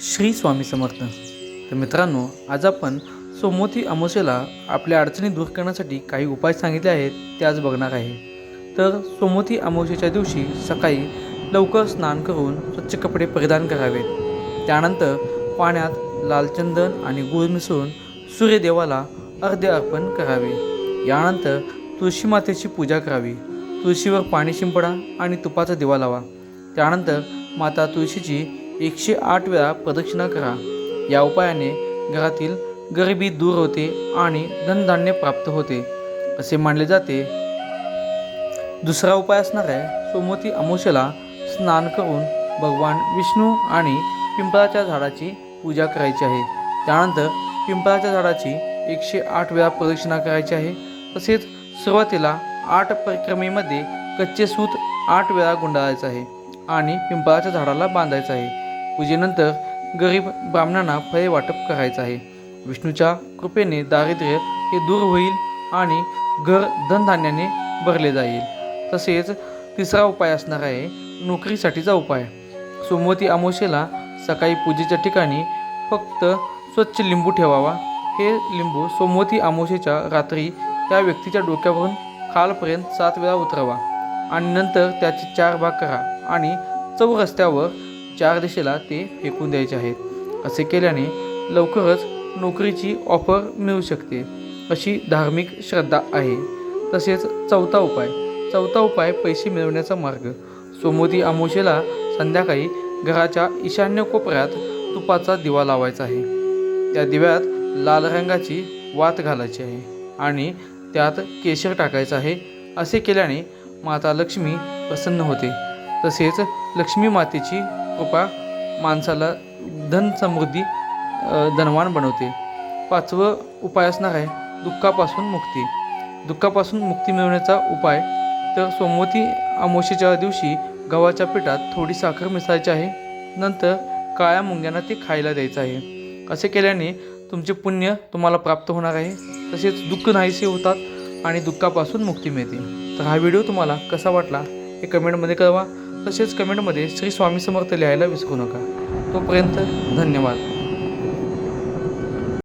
श्री स्वामी समर्थ. तर मित्रांनो आज आपण सोमवती अमावस्येला आपल्या अडचणी दूर करण्यासाठी काही उपाय सांगितले आहेत ते आज बघणार आहे. तर सोमवती अमावस्येच्या दिवशी सकाळी लवकर स्नान करून स्वच्छ कपडे परिधान करावेत त्यानंतर पाण्यात लालचंदन आणि गुळ मिसळून सूर्यदेवाला अर्ध्य अर्पण करावे. यानंतर तुळशी मातेची पूजा करावी. तुळशीवर पाणी शिंपडा आणि तुपाचा दिवा लावा. त्यानंतर माता तुळशीची एकशे आठ वेळा प्रदक्षिणा करा. या उपायाने घरातील गरिबी दूर होते आणि धनधान्य प्राप्त होते. असे मानले जाते. दुसरा उपाय असणार आहे सोमवती अमावस्येला स्नान करून भगवान विष्णू आणि पिंपळाच्या झाडाची पूजा करायची आहे. त्यानंतर पिंपळाच्या झाडाची एकशे आठ वेळा प्रदक्षिणा करायची आहे. तसेच सुरुवातीला आठ परिक्रमेमध्ये कच्चे सूत आठ वेळा गुंडाळायचं आहे आणि पिंपळाच्या झाडाला बांधायचं आहे. पूजेनंतर गरीब ब्राह्मणांना फळे वाटप करायचं आहे. विष्णूच्या कृपेने दारिद्र्य हे दूर होईल आणि घर धनधान्याने भरले जाईल. तसेच तिसरा उपाय असणार आहे नोकरीसाठीचा उपाय. सोमवती अमावस्येला सकाळी पूजेच्या ठिकाणी फक्त स्वच्छ लिंबू ठेवावा. हे लिंबू सोमवती अमावस्येच्या रात्री त्या व्यक्तीच्या डोक्यावरून खालपर्यंत सात वेळा उतरवा. आणि नंतर त्याचे चार भाग करा आणि चौरस्त्यावर चार दिशेला ते फेकून द्यायचे आहेत. असे केल्याने लवकरच नोकरीची ऑफर मिळू शकते अशी धार्मिक श्रद्धा आहे. तसेच चौथा उपाय चौथा उपाय पैसे मिळवण्याचा मार्ग. सोमोदी अमोशेला संध्याकाळी घराच्या ईशान्य कोपऱ्यात तुपाचा दिवा लावायचा आहे. त्या दिव्यात लाल रंगाची वात घालायची आहे आणि त्यात केशर टाकायचं आहे. असे केल्याने माता लक्ष्मी प्रसन्न होते. तसेच लक्ष्मी मातेची कृपा माणसाला धन समृद्धी धनवान बनवते. पाचवं उपाय असणार आहे दुःखापासून मुक्ती. दुःखापासून मुक्ती मिळवण्याचा उपाय तर सोमवती अमावस्येच्या दिवशी गव्हाच्या पिठात थोडी साखर मिसळायची आहे नंतर काळ्या मुंग्यांना ते खायला द्यायचं आहे. असे केल्याने तुमचे पुण्य तुम्हाला प्राप्त होणार आहे तसेच दुःख नाहीसे होतात आणि दुःखापासून मुक्ती मिळते. तर हा व्हिडिओ तुम्हाला कसा वाटला हे कमेंटमध्ये कळवा. तसेच कमेंटमध्ये श्री स्वामी समर्थ लिहायला विसरू नका. तोपर्यंत धन्यवाद.